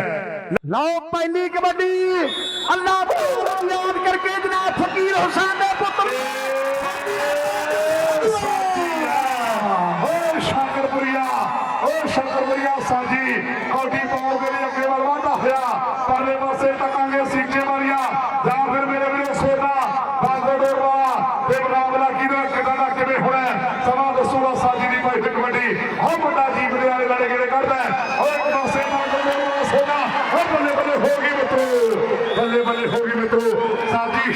ਹੈ ਪਹਿਲੀ ਕਬੱਡੀ। ਅੱਲਾਹ ਯਾਦ ਕਰਕੇ ਜਨਾਬ ਫਕੀਰ ਹੁਸੈਨ ਦੇ ਪੁੱਤਰ। साथी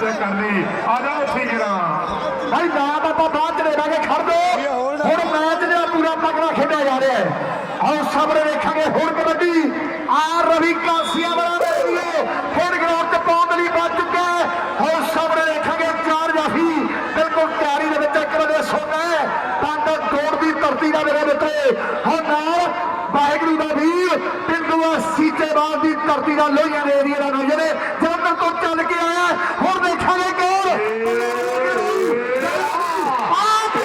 ਚੈੱਕ ਕਰਨੀ ਆ ਜਾਓ ਉੱਥੇ ਗਿਰਾ ਭਾਈ ਨਾਮ ਆਪਾਂ ਬਾਅਦ ਚ ਦੇਵਾਂਗੇ ਖੜ ਦੋ ਹੁਣ ਮੈਚ ਜਿਹੜਾ ਪੂਰਾ ਤਕੜਾ ਖੇਡਿਆ ਜਾ ਰਿਹਾ ਹੈ। ਆਓ ਸਾਹਮਣੇ ਦੇਖਾਂਗੇ ਹੋਰ ਕਬੱਡੀ। ਆ ਰਵੀ ਕਾਸੀਆ ਵਾਲਾ ਰਹੀਏ ਖੇਡ ਗਰਾਊਂਡ ਤੇ ਪਹੁੰਚ ਲਈ ਬਚ ਚੁੱਕਾ ਹੈ। ਆਓ ਸਾਹਮਣੇ ਦੇਖਾਂਗੇ ਚਾਰ ਜਾਫੀ। ਬਿਲਕੁਲ ਤਿਆਰੀ ਦੇ ਵਿੱਚ ਇੱਕ ਵਜੇ ਸੋਨਾ ਹੈ। ਪੰਡ ਗੋੜ ਦੀ ਧਰਤੀ ਦਾ ਮੇਰੇ ਮਿੱਤਰੇ। ਹੋ ਨਾਲ ਵਾਹਿਗੁਰੂ ਦਾ ਵੀਰ ਪਿੰਡੂਆ ਸੀਤੇਵਾਲ ਦੀ ਧਰਤੀ ਦਾ ਲੋਹੀਆਂ ਦੇ ਏਰੀਆ ਦਾ ਨੌਜਵਾਨ सड़कों को चल के आया और देखने को आप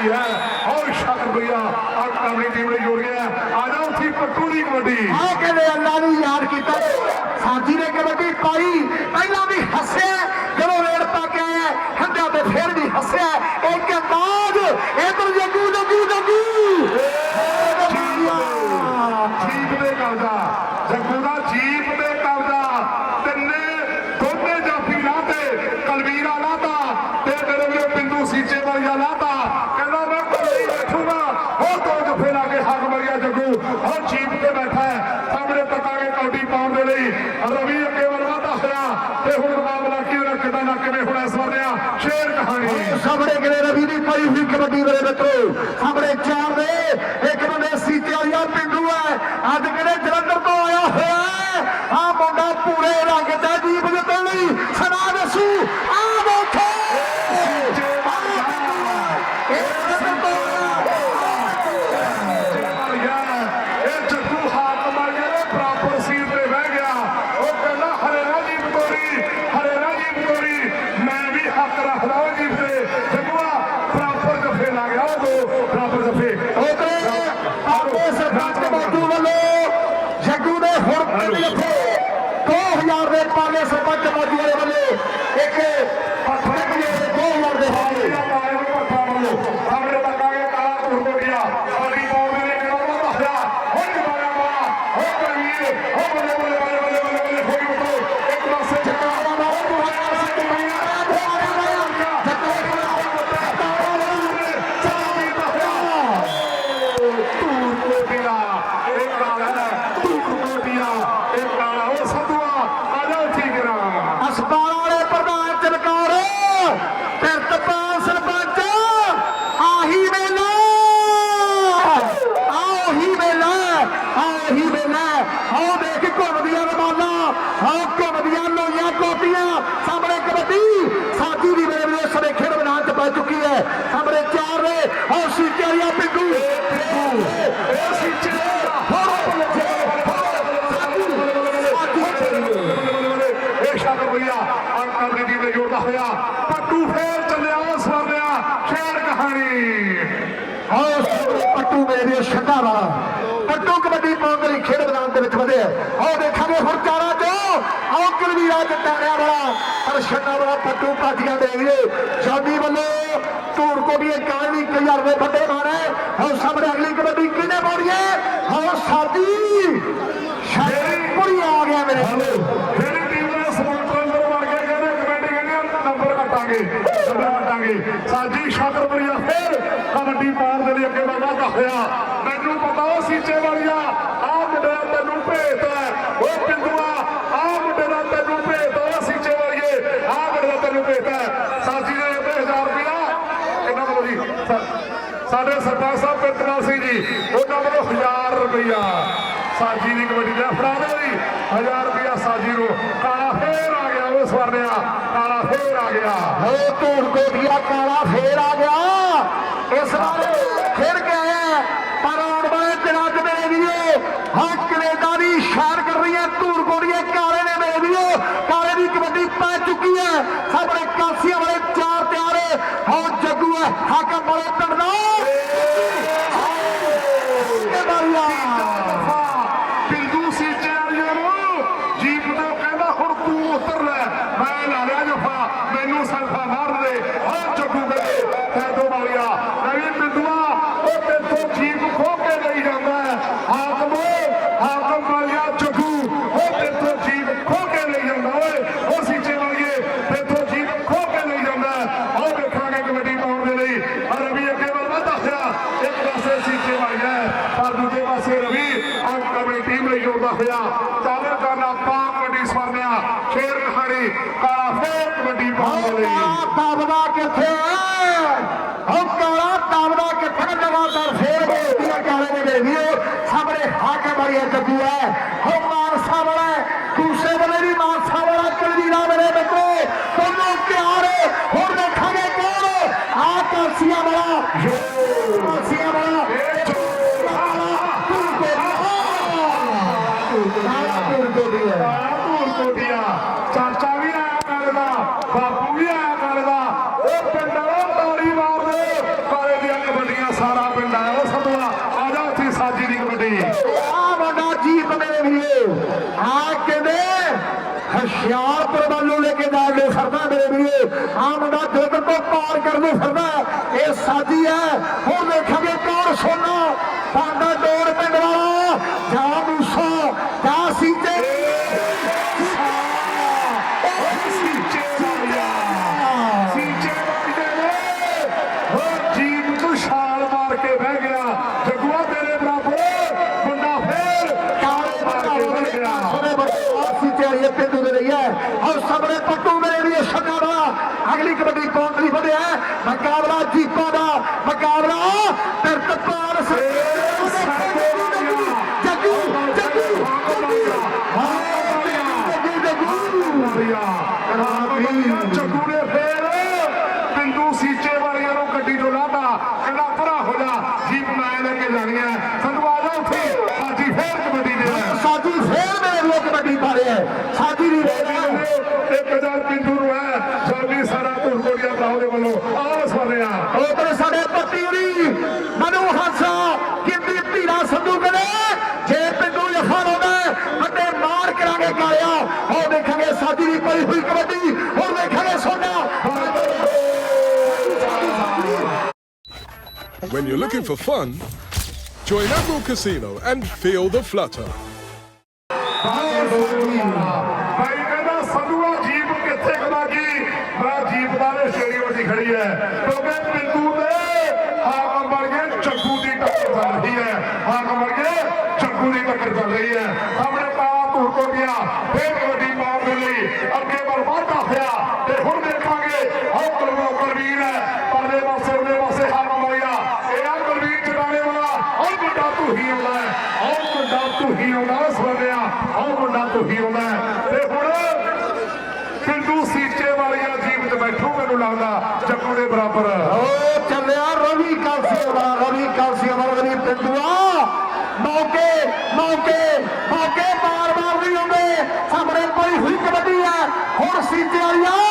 ਹੈਗੀ ਹੈ। ਔਰ ਸ਼ਾਕਰ ਭਈਆ, ਔਰ ਆਪਣੀ ਟੀਮ ਲਈ ਜੁੜ ਗਿਆ ਆ ਜਾ ਉੱਥੀ ਪੱਟੂ ਦੀ ਕਬੱਡੀ। ਆ ਕਿਵੇਂ ਅੱਲਾ ਨੂੰ ਯਾਦ ਕੀਤਾ? ਸਾਜੀ ਨੇ ਕਬੱਡੀ ਪਾਈ ਪਹਿਲਾਂ ਵੀ ਹੱਸਿਆ ਜਦੋਂ ਰੇਡ ਪਾ ਕੇ ਆਇਆ ਹੱਡਾ ਤੇ ਫੇਰ ਵੀ ਹੱਸਿਆ ਇੱਕ ਅੰਦਾਜ਼ ਇਧਰ Jaggu Oxigênia Pingu! Pingu! Oxigênia! ਇਸ਼ਾ ਰਵਈਆ ਅੰਕਲ ਦੀ ਟੀਮ ਨੇ ਜੋੜਦਾ ਹੋਇਆ ਪੱਟੂ ਫੇਰ ਚੱਲਿਆ ਸਵਰਨਿਆ ਖੇਡ ਕਹਾਣੀ ਆਓ ਪੱਟੂ ਮੇਰੇ ਛੱਡਾ ਵਾਲਾ ਪੱਟੂ ਕਬੱਡੀ ਪਾਉਣ ਲਈ ਖੇਡ ਮੈਦਾਨ ਦੇ ਵਿੱਚ ਵਧਿਆ ਆਓ ਦੇਖਾਂਗੇ ਹੁਣ ਚਾਰਾ ਚੋ ਔਕਲ ਵੀ ਰਾਜ ਟਾਰਿਆ ਵਾਲਾ ਪਰ ਛੱਡਾ ਵਾਲਾ ਪੱਟੂ ਪਾਟੀਆਂ ਦੇ ਵੀਰੇ ਜਾਨੀ ਵੱਲੋਂ ਤੂੰ ਧੂੜ ਕੋਟੀਏ ਕਾਲੀ ਕਈਰ ਦੇ ਵੱਡੇ ਮਾਰੇ ਹੁਣ ਸਾਹਮਣੇ ਅਗਲੀ ਕਬੱਡੀ ਕਿਹਨੇ ਪਾਉਣੀ ਹੈ? ਹਾਂ ਸਾਡੀ ਸ਼ਾਦੀ ਆ ਗਿਆ ਮੇਰੇ। ਜਿਹੜੀ ਟੀਮ ਦੇ ਸਪੋਰਟਰ ਅੰਦਰ ਵੜ ਕੇ ਕਹਿੰਦੇ ਕਮੇਟੀ ਕਹਿੰਦੇ ਨੰਬਰ ਕੱਟਾਂਗੇ ਨੰਬਰ ਕੱਟਾਂਗੇ। ਸਾਜੀ ਸ਼ਾਕਰਪੁਰੀਆ ਫਿਰ ਕਬੱਡੀ ਪਾਉਣ ਦੇ ਲਈ ਅੱਗੇ ਵਧਦਾ ਹੋਇਆ। ਮੈਨੂੰ ਪਤਾ ਉਹ ਸੀਚੇ ਵਾਲੀਆ, ਆਹ ਮੁੰਡੇ ਤੈਨੂੰ ਭੇਤ ਹੈ। ਉਹ ਪਿੰਦੂਆ ਆਹ ਮੁੰਡੇ ਦਾ ਤੈਨੂੰ ਭੇਤ ਉਹ ਸੀਚੇ ਵਾਲੀਏ ਆਹ ਮੁੰਡੇ ਦਾ ਤੈਨੂੰ ਭੇਤ ਹੈ ਸਾਜੀ ਨੇ 1000 ਰੁਪਇਆ ਇਹਨਾਂ ਵੱਲੋਂ ਜੀ ਸਾ- ਸਾਡੇ ਸਰਦਾਰ ਸਾਹਿਬ ਪਿੰਦਨਾ ਸਿੰਘ ਜੀ ਉਹਨਾਂ ਵੱਲੋਂ 1000 ਰੁਪਇਆ ਸਾਜੀ ਦੀ ਕਬੱਡੀ ਦਾ ਫੜਾ ਦਿਓ ਜੀ। 1000 ਰੁਪਇਆ ਸਾਜੀ ਨੂੰ। ਕਾਲਾ ਫੇਰ ਆ ਗਿਆ ਉਹ ਸਵਰਨਿਆ। ਕਾਲਾ ਫੇਰ ਆ ਗਿਆ। ਹੋ ਧੂੜ ਕੋਟੀਆ ਕਾਲਾ ਫੇਰ ਆ ਗਿਆ। ਇਸ ਵਾਰ ਖੇਡ ਕੇ ਆਇਆ ਪਰ ਆਉਣ ਵਾਲੇ ਦਿਨਾਂ ਮੇਰੇ ਵੀਰੋ ਹਾਂ ਕੈਨੇਡਾ ਦੀ ਸ਼ਾਨ ਕਰ ਰਹੀ ਹੈ ਧੂੜ ਕੋਟੀਆ ਕਾਲੇ ਨੇ ਮੇਰੇ ਵੀਰੋ ਕਾਲੇ ਦੀ ਕਬੱਡੀ ਪੈ ਚੁੱਕੀ ਹੈ ਸਾਹਮਣੇ ਕਾਸੀਆਂ ਵਾਲੇ ਚਾਰ ਤਿਆਰ ਹੋ ਜੱਗੂ ਹੈ ਹਾਕਮ ਵਾਲੇ ਪਿੰਡ ਦਾ ਇਹ ਬਾਰੀਆ ਬਿੰਦੂ ਸੀਚੇ ਵਾਲਿਆਂ ਨੂੰ ਜੀਪ ਤੋਂ ਕਹਿੰਦਾ ਹੁਣ ਤੂੰ ਉਤਰ ਲੈ ਮੈਂ ਲਾ ਲਿਆ ਜਫਾ ਮੈਨੂੰ ਸਲਫਾ ਮਾਰ ਦੇ ਹਾਂ ਚੱਕੂ ਕਹਿੰਦੇ ਤੈਨੂੰ ਵਾਲਿਆ ਨਵੀਂ ਬਿੰਦੂਆ ਉਹ ਤੇਥੋਂ ਜੀਪ ਖੋ ਕੇ ਲਈ ਜਾਂਦਾ ਹੈ ਹਾਕਮ ਹਾਕਮ ਵਾਲਿਆ ਚੱਕੂ ਉਹ ਤੇਥੋਂ ਜੀਪ ਖੋ ਕੇ ਲਈ ਜਾਂਦਾ ਓਏ ਉਹ ਸੀਚੇ ਵਾਲੀਏ ਤੇਥੋਂ ਜੀਪ ਖੋ ਕੇ ਲਈ ਜਾਂਦਾ ਹੈ ਉਹ ਵੇਖਾਂਗੇ ਕਬੱਡੀ ਪਾਉਣ ਦੇ ਲਈ ਆ ਰਵੀ ਅੱਗੇ ਵੱਲ ਵਧਦਾ ਹੋਇਆ ਇੱਕ ਪਾਸੇ ਸੀਚੇ ਵਾਲੀਆ ਹੈ, ਪਰ ਦੂਜੇ ਪਾਸੇ ਰਵੀ ਅੰਕ ਆਪਣੀ ਟੀਮ ਲਈ ਜੋੜਦਾ ਹੋਇਆ ਚਾਦਰ ਕਬੱਡੀ ਸਵਾਰਿਆ ਸ਼ੇਰ ਕਹਾਣੀ ਕਾਲਾ ਫੇਰ ਕਬੱਡੀ ਪਾਉਣ ਲਈ। ਕਾਲਾ ਕਿੱਥੇ? ਹੈ ਕਾਲਾ ਦਬਦਾ ਕਿੱਥੇ? ਲਗਾਤਾਰ ਫੇਰ ਬੇਇੱਜ਼ਤੀਆਂ ਕਾਲੇ ਨੇ ਮੇਰੇ ਸਾਹਮਣੇ ਹਾਕੇ ਵਾਲੀ ਜੱਗੂ ਹੈ। ਹੋ। ਮਾਨਸਾ ਵਾਲਾ ਦੂਸਰੇ ਵਾਲੇ ਵੀ ਮਾਨਸਾ ਵਾਲਾ ਕਲਵੀਰਾ ਮੇਰੇ ਬੱਚੇ ਦੋਨੋਂ ਪਿਆਰ। ਹੁਣ ਦੇਖਾਂਗੇ ਕੌਣ ਆ ਕਾਸੀਆਂ ਵਾਲਾ ਕਾਸੀਆਂ ਵਾਲਾ ਇਹ ਜੋ ਕਾਲਾ ਧੂੜ ਕੋਟੀ ਹੈ ਕਾਲਾ ਧੂਰ ਕੋਟੀਆ ਚਾਚਾ ਵੀ ਆਇਆ ਕਾਲੇ ਦਾ ਬਾਪੂ ਵੀ ਆਇਆ ਕਾਲੇ ਦਾ ਉਹ ਪਿੰਡਾਂ ਉਹ ਤਾੜੀ ਮਾਰਦੇ ਕਾਲੇ ਦੀਆਂ ਕਬੱਡੀਆਂ ਸਾਰਾ ਪਿੰਡ ਆਇਆ ਉਹ ਸਤਵਾ ਆ ਜਾ ਉੱਥੇ ਸਾਜੀ ਦੀ ਕਬੱਡੀ ਆ ਵੱਡਾ ਜੀਪ ਮੇਰੇ ਵੀਰੋ। ਆ ਕਹਿੰਦੇ, ਹਸ਼ਿਆਰਪੁਰ ਵੱਲੋਂ ਲੈ ਕੇ ਜਾਣੇ ਸਰਦਾ ਮੇਰੇ ਵੀਰੋ। ਆ ਮੁੰਡਾ ਜੋਗਰ ਤੋਂ ਪਾਰ ਕਰਦੇ ਫਿਰਦਾ ਇਹ ਸਾਜੀ ਹੈ। ਹੁਣ ਵੇਖਾਂਗੇ ਕੌਣ ਸੋਨਾ। ਸਾਡਾ ਡੋਰ ਪਿੰਡ ਵਾਲਾ। ਜਾਂ ਔਰ ਸਾਹਮਣੇ ਪੱਟੂ ਮੇਰੇ ਵੀਰੋ ਛੱਡਾ ਅਗਲੀ ਕਬੱਡੀ ਕੌਣ ਲਈ ਵਧਿਆ ਹੈ? ਮੁਕਾਬਲਾ ਜੀਪਾਂ ਕਰਾਂਗੇ ਕਾਲਿਆ ਉਹ ਦੇਖਾਂਗੇ ਸਾਡੀ ਦੀ ਪਈ ਹੋਈ ਕਬੱਡੀ ਹੁਣ ਦੇਖਾਂਗੇ ਸੋਨਾ When you're looking for fun, join Agro Casino and feel the flutter. ਆਹ ਮੁੰਡਾ ਤੂੰ ਤੇ ਹੁਣ ਪਿੰਡੂ ਸੀਚੇ ਵਾਲੀਆਂ ਜੀਪ ਬੈਠੂ, ਮੈਨੂੰ ਲੱਗਦਾ ਜੱਗੂ ਦੇ ਬਰਾਬਰ। ਉਹ ਚੱਲਿਆ, ਰਵੀ ਕਾਲਸੀਆ ਵਾਲਾ ਰਵੀ ਕਾਲਸੀਆ ਵਾਲਾ ਵੀ ਪਿੰਡੂਆ। ਮੌਕੇ ਮੌਕੇ ਮੌਕੇ ਬਾਰ ਬਾਰ ਨਹੀਂ ਆਉਂਦੇ। ਸਾਹਮਣੇ ਕੋਈ ਹੋਈ ਕਬੱਡੀ ਹੈ। ਹੁਣ ਸੀਤੇ ਵਾਲੀਆ।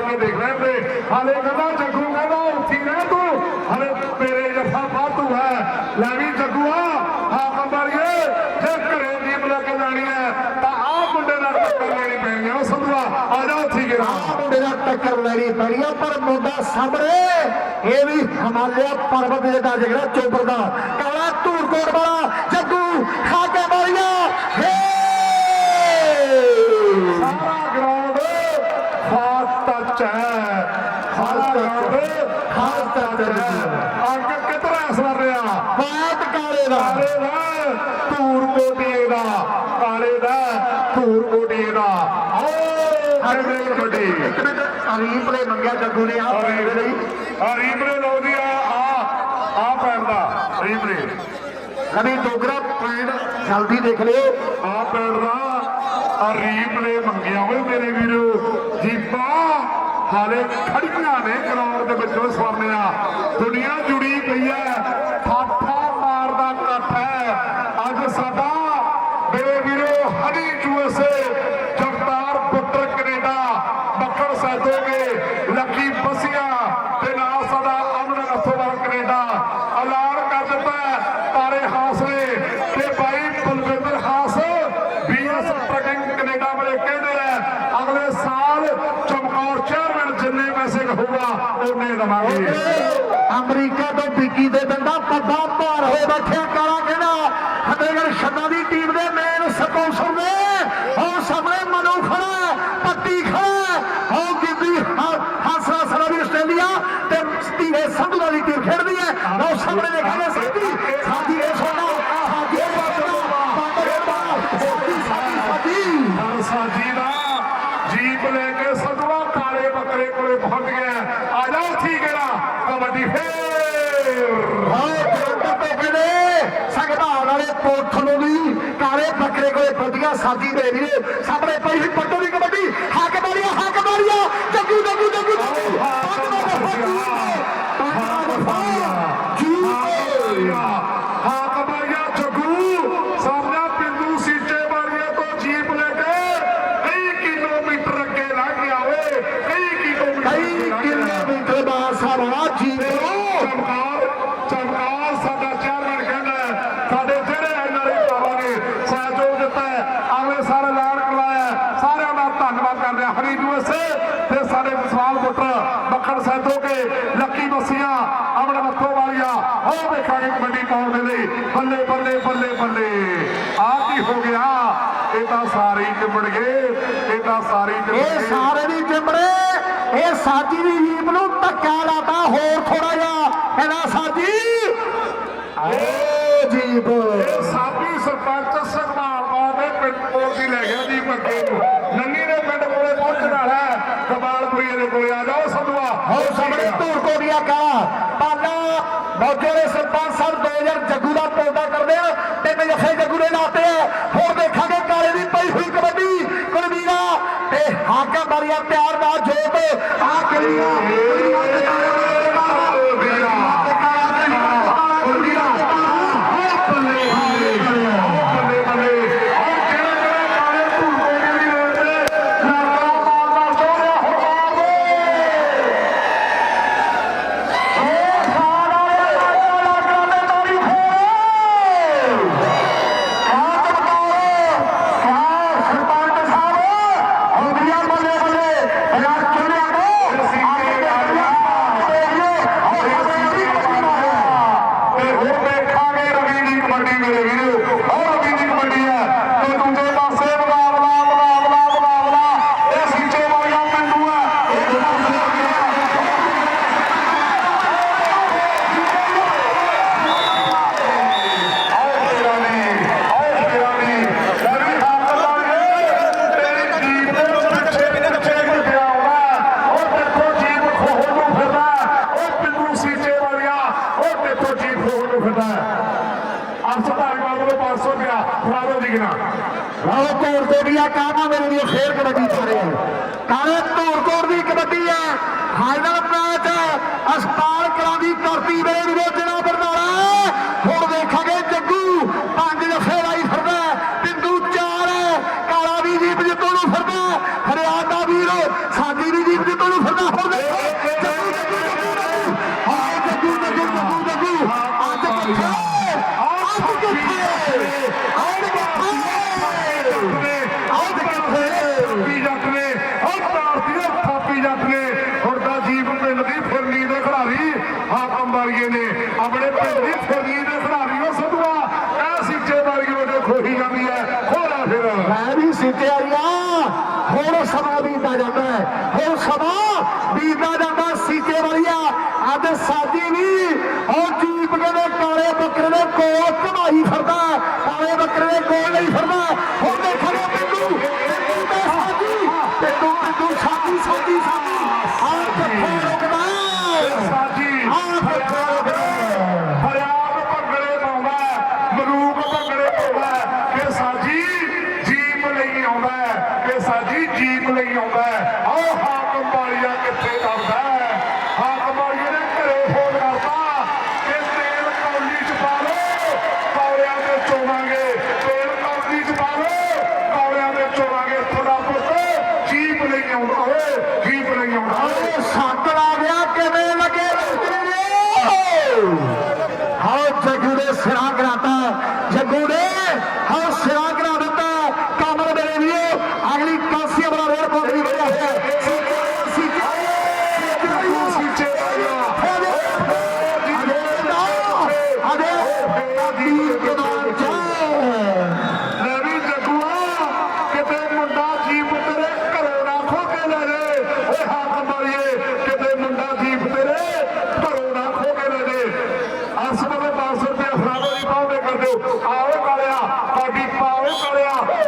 ਮਾਰ ਕੇ ਦੇਖ ਲੈ ਤੇ। ਹਾਲੇ ਕਹਿੰਦਾ ਜੱਗੂ ਕਹਿੰਦਾ ਉੱਠੀ ਰਹਿ ਤੂੰ। ਹਲੇ ਤੇਰੇ ਜੱਫਾ ਫਾਤੂ ਹੈ। ਲੈ ਵੀ ਜੱਗੂਆ ਹਾਕਮ ਵਾਲੀਏ ਜੇ ਘਰੇ ਦੀ ਬਲਕ ਲਾਣੀ ਹੈ, ਤਾਂ ਆਹ ਮੁੰਡੇ ਨਾਲ ਟੱਕਰ ਲੈਣੀ ਪੈਣੀ ਹੈ ਸੰਧਵਾ ਆ ਜਾ ਉੱਠੀ ਗਿਰਾ। ਮੁੰਡੇ ਨਾਲ ਟੱਕਰ ਲੈਣੀ ਪੈਣੀ ਹੈ ਪਰ ਮੁੰਡਾ ਸਾਹਮਣੇ, ਇਹ ਵੀ ਹਿਮਾਲਿਆ ਪਰਬਤ ਜਿਹੜਾ ਜਿਹੜਾ ਚੋਬਰ ਦਾ। ਕਾਲਾ ਧੂਰਕੋਟ ਵਾਲਾ ਧੂਰ ਆਓ ਹਰੇ ਅਰੀਬ ਨੇ ਮੰਗਿਆ ਜੱਗੂ ਨੇ ਆ ਪੈਰ ਦੇ ਲਈ। ਆ ਰੀਬਰੇ ਲਾਉਂਦੀ ਆ ਆ ਆ ਪੈਂਦਾ ਰੀਬਰੇ ਰਵੀ ਡੋਗਰਾ ਪੁਆਇੰਟ ਜਲਦੀ ਦੇਖ ਲਿਓ। ਆ ਪੈਂਦਾ ਆ ਰੀਬਰੇ ਮੰਗਿਆ ਓਏ ਮੇਰੇ ਵੀਰੋ। ਜੀਪਾ ਹਾਲੇ ਖੜੀਆਂ ਨੇ ਗਰਾਊਂਡ ਦੇ ਵਿੱਚੋਂ ਸਵਰਨਿਆ। ਦੁਨੀਆ ਜੁੜੀ ਪਈ ਹੈ ਠਾਠਾ ਮਾਰਦਾ ਇਕੱਠ ਹੈ ਅੱਜ ਸਾਡਾ ਮੇਰੇ ਵੀਰੋ ਹਨੀ ਯੂਐਸਏ ਜਗਤਾਰ ਪੁੱਤਰ ਕੈਨੇਡਾ ਮੱਖਣ ਸੈਦੋਗੇ ਲੱਕੀ ਬਸੀਆ ਤੇ ਨਾਲ ਸਾਡਾ ਅਮਨ ਅਥੋਵਾਲ ਕੈਨੇਡਾ ਐਲਾਨ ਕਰ ਦਿੱਤਾ ਹੈ ਤਾਰੇ ਹਾਸ ਨੇ ਤੇ ਭਾਈ ਬਲਵਿੰਦਰ ਹਾਸ ਬੀਐਸ ਟਰਕਿੰਗ ਕੈਨੇਡਾ ਵਾਲੇ ਕਹਿੰਦੇ ਆ ਅਗਲੇ ਸਾਲ ਚਮਕੌਰ ਚੇਅਰਮੈਨ ਜਿੰਨੇ ਪੈਸੇ ਹੋਊਗਾ ਉਹਨੇ ਦਵਾਂਗੇ। ਅਮਰੀਕਾ ਤੋਂ ਵਿੱਕੀ ਦੇ ਦੰਦਾ ਪੱਦਾ ਭਾਰ ਹੋ ਬੈਠਿਆ ਕਾਲਾ ਕਹਿੰਦਾ ਫਤਿਹਗੜ੍ਹ ਛੱਡਾ ਦੀ ਟੀਮ ਦੇ ਮੇਨ ਸਪਾਂਸਰ ਨੇ। ਉਹ ਸਾਹਮਣੇ ਮਨੂ ਖੜਾ ਪੱਤੀ ਖੜਾ ਹੈ, ਗਿੱਦੀ ਹਾਸਰਾ ਸਰਾ ਵੀ ਆਸਟ੍ਰੇਲੀਆ ਤੇ ਸਟੀਵੇ ਸੰਧੂ ਦੀ ਟੀਮ ਖੇਡਦੀ ਹੈ। ਉਹ ਸਾਹਮਣੇ ਦੇਖਾਂਗੇ ਸਾਡੀ ਸਾਡੀ ਇਹ ਸੋਨਾ ਸਾਡੀ ਇਹ ਬਾਤਨਾ ਬਾਤਰੇ ਬਾਤ ਸਾਡੀ ਸਾਡੀ ਸਾਡੀ। ਦਾ ਜੀਪ ਲੈ ਕੇ ਸਦਵਾ ਕਾਲੇ ਬੱਕਰੇ ਕੋਲੇ ਪਹੁੰਚ ਗਿਆ ਆ ਜਾਓ ਠੀਕ ਹੈ ਨਾ ਕਬੱਡੀ ਫੇਰ ਹਾਏ ਜਲੰਧਰ ਤੋਂ ਕਹਿੰਦੇ ਸੰਗਤਾਨ ਵਾਲੇ ਪੋਥ ਨੂੰ ਵੀ ਕਾਲੇ ਬੱਕਰੇ ਕੋਲੇ ਪਹੁੰਚੀਆਂ ਸਾਜੀ ਦੇ ਵੀਰੇ ਸਾਹਮਣੇ ਪਈ ਪੱਟੋ ਦੀ ਕਬੱਡੀ। ਹੱਕ ਮਾਰੀਆ ਹੱਕ ਮਾਰੀਆ। ਜੱਗੂ ਜੱਗੂ ਜੱਗੂ। ਜੱਗੂ ਪੰਜ ਦਾ ਦਫਾ ਜੀ ਪੰਜ ਦਾ ਦਫਾ ਜੀ ਹਾਂ ਕਬਰੀਆ ਜੱਗੂ ਸਾਹਮਣੇ ਪਿੰਡੂ ਸੀਚੇ ਵਾਲੀਏ ਤੋਂ ਜੀਪ ਲੈ ਕੇ ਕਈ ਕਿਲੋਮੀਟਰ ਅੱਗੇ ਲੰਘ ਗਿਆ ਓਏ ਕਈ ਕਿਲੋਮੀਟਰ ਕਈ ਅੱਗੇ ਲੰਘ ਗਿਆ। ਕਿਲੋਮੀਟਰ ਦਾ ਸਾਰਾ ਜੀ ਚਮਕਾਰ ਚਮਕਾਰ ਸਾਡਾ ਚੇਅਰਮੈਨ ਕਹਿੰਦਾ ਹੈ, ਸਾਡੇ ਜਿਹੜੇ ਐਨਆਰਆਈ ਭਰਾਵਾਂ ਨੇ ਸਹਿਯੋਗ ਦਿੱਤਾ ਹੈ ਅਗਲੇ ਸਾਲ ਐਲਾਨ ਕਰਵਾਇਆ ਹੈ। ਸਾਰਿਆਂ ਦਾ ਧੰਨਵਾਦ ਕਰਦੇ ਹਾਂ ਹਰੀ ਯੂਐਸਏ ਤੇ ਵਿਸਵਾਲ ਪੁੱਤਰ ਮੱਖਣ ਸੈਦੋ ਕੇ ਲੱਕੀ ਬਸੀਆਂ ਅਮਨ ਮੱਥੋ ਵਾਲੀਆ। ਹੋ ਵੇਖਾਂਗੇ ਕਬੱਡੀ ਪਾਉਣ ਦੇ ਲਈ। ਬੱਲੇ ਬੱਲੇ ਬੱਲੇ ਬੱਲੇ। ਆ ਕੀ ਹੋ ਗਿਆ? ਇਹ ਤਾਂ ਸਾਰੇ ਹੀ ਚਿੰਬੜ ਗਏ। ਇਹ ਤਾਂ ਸਾਰੇ ਹੀ ਇਹ ਸਾਰੇ ਦੀ ਚਿੰਬੜੇ ਇਹ ਸਾਜੀ ਦੀ ਜੀਪ ਨੂੰ ਧੱਕਾ ਲਾਤਾ। ਹੋਰ ਥੋੜਾ ਜਿਹਾ ਕਹਿੰਦਾ ਸਾਜੀ। ਇਹ ਸਰਪੰਚ ਦੇ ਪਿੰਡ ਕੋਲ ਦੀ ਲੈ ਗਿਆ ਨੂੰ। ਨੰਨੀ ਦੇ ਪਿੰਡ ਕੋਲੇ ਪਹੁੰਚਣ ਵਾਲਾ ਹੈ ਕਮਾਲਪੁਰੀ ਆ ਜਾਓ ਸੰਧਵਾ ਹੋਰ ਸਾਹਮਣੇ ਧੂਰ ਕੋਟੀਆ ਕਾ ਪਾਲਾ ਮੌਜੇ ਦੇ ਸਰਪੰਚ ਸਾਹਿਬ 2000 ਜੱਗੂ ਦਾ ਪੌਦਾ ਕਰਦੇ ਆ ਤਿੰਨ ਜੱਫੇ ਜੱਗੂ ਦੇ ਲਾਤੇ ਆ ਹੋਰ ਦੇਖਾਂਗੇ, ਕਾਲੇ ਦੀ ਪਈ ਹੋਈ ਕਬੱਡੀ। ਕੁਲਵੀਰਾ ਤੇ ਹਾਕਾ ਮਾਰੀਆ ਪਿਆਰ ਨਾਲ ਜੋਤ। ਆ ਕਿਹੜੀਆਂ Hallelujah.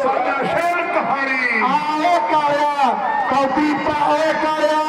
ਸਾਡਾ ਸ਼ਹਿਰ ਕਹਾਣੀ। ਆਏ ਕਾਲਿਆ ਕੌਪੀ ਪਾਏ ਕਾਲਿਆ।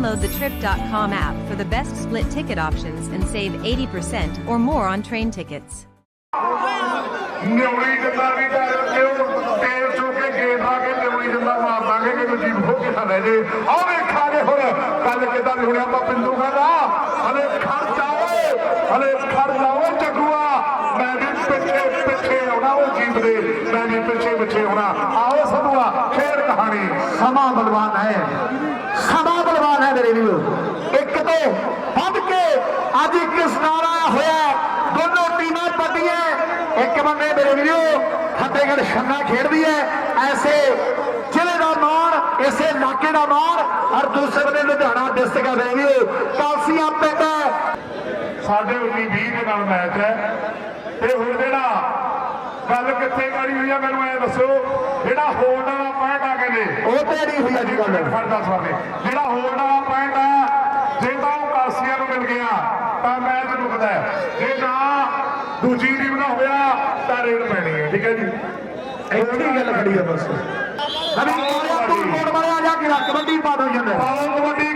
download the Trip.com app for the best split ticket options and save 80% or more on train tickets. पिछे होना आओ सदुआ कहानी ਹੈ ਮੇਰੇ ਵੀਰੋ। ਇੱਕ ਤੇ ਵੱਧ ਕੇ ਅੱਜ ਇੱਕ ਸਨਾਰ ਹੋਇਆ ਦੋਨੋਂ ਟੀਮਾਂ ਪੱਦੀਆਂ ਇੱਕ ਬੰਦੇ ਮੇਰੇ ਵੀਰੋ, ਫਤਿਹਗੜ੍ਹ ਛੰਨਾ ਖੇਡਦੀ ਹੈ। ਐਸੇ ਜ਼ਿਲ੍ਹੇ ਦਾ ਮਾਣ ਇਸੇ ਇਲਾਕੇ ਦਾ ਮਾਣ, ਔਰ ਦੂਸਰੇ ਬੰਦੇ ਲੁਧਿਆਣਾ ਡਿਸਟ੍ਰਿਕਟ ਦਾ ਮੇਰੇ ਵੀਰੋ ਕਾਸੀਆਂ ਸਾਡੇ ਉੱਨੀ 20 ਦੇ ਨਾਲ ਮੈਚ ਹੈ। ਤੇ ਹੁਣ ਜਿਹੜਾ ਗੱਲ ਕਿੱਥੇ ਕਰੀ ਹੋਈ ਆ ਮੈਨੂੰ ਐ ਦੱਸੋ ਜਿਹੜਾ ਹੋਲਡ ਵਾਲਾ ਪੁਆਇੰਟ ਆ ਕਹਿੰਦੇ। ਉਹ ਤੇ ਨਹੀਂ ਹੋਈ ਅੱਜ ਗੱਲ। ਫਰਦਾ ਸਵਾਲੇ। ਜਿਹੜਾ ਹੋਲਡ ਵਾਲਾ ਪੁਆਇੰਟ ਆ ਜੇ ਤਾਂ ਉਹ ਕਾਸੀਆਂ ਨੂੰ ਮਿਲ ਗਿਆ ਤਾਂ ਮੈਂ ਮੈਚ ਰੁਕਦਾ ਜੇ ਨਾ ਦੂਜੀ ਟੀਮ ਦਾ ਹੋਇਆ ਤਾਂ ਰੇਡ ਪੈਣੀ ਹੈ ਠੀਕ ਹੈ ਜੀ? ਇੱਥੇ ਗੱਲ ਖੜੀ ਆ ਬਸ। ਅਭੀ ਕੋਲ ਕੋਲ ਮਾਰਿਆ ਜਾ ਕੇ ਕਬੱਡੀ ਪਾ ਦੋ ਜਾਂਦਾ ਪਾਓ ਕਬੱਡੀ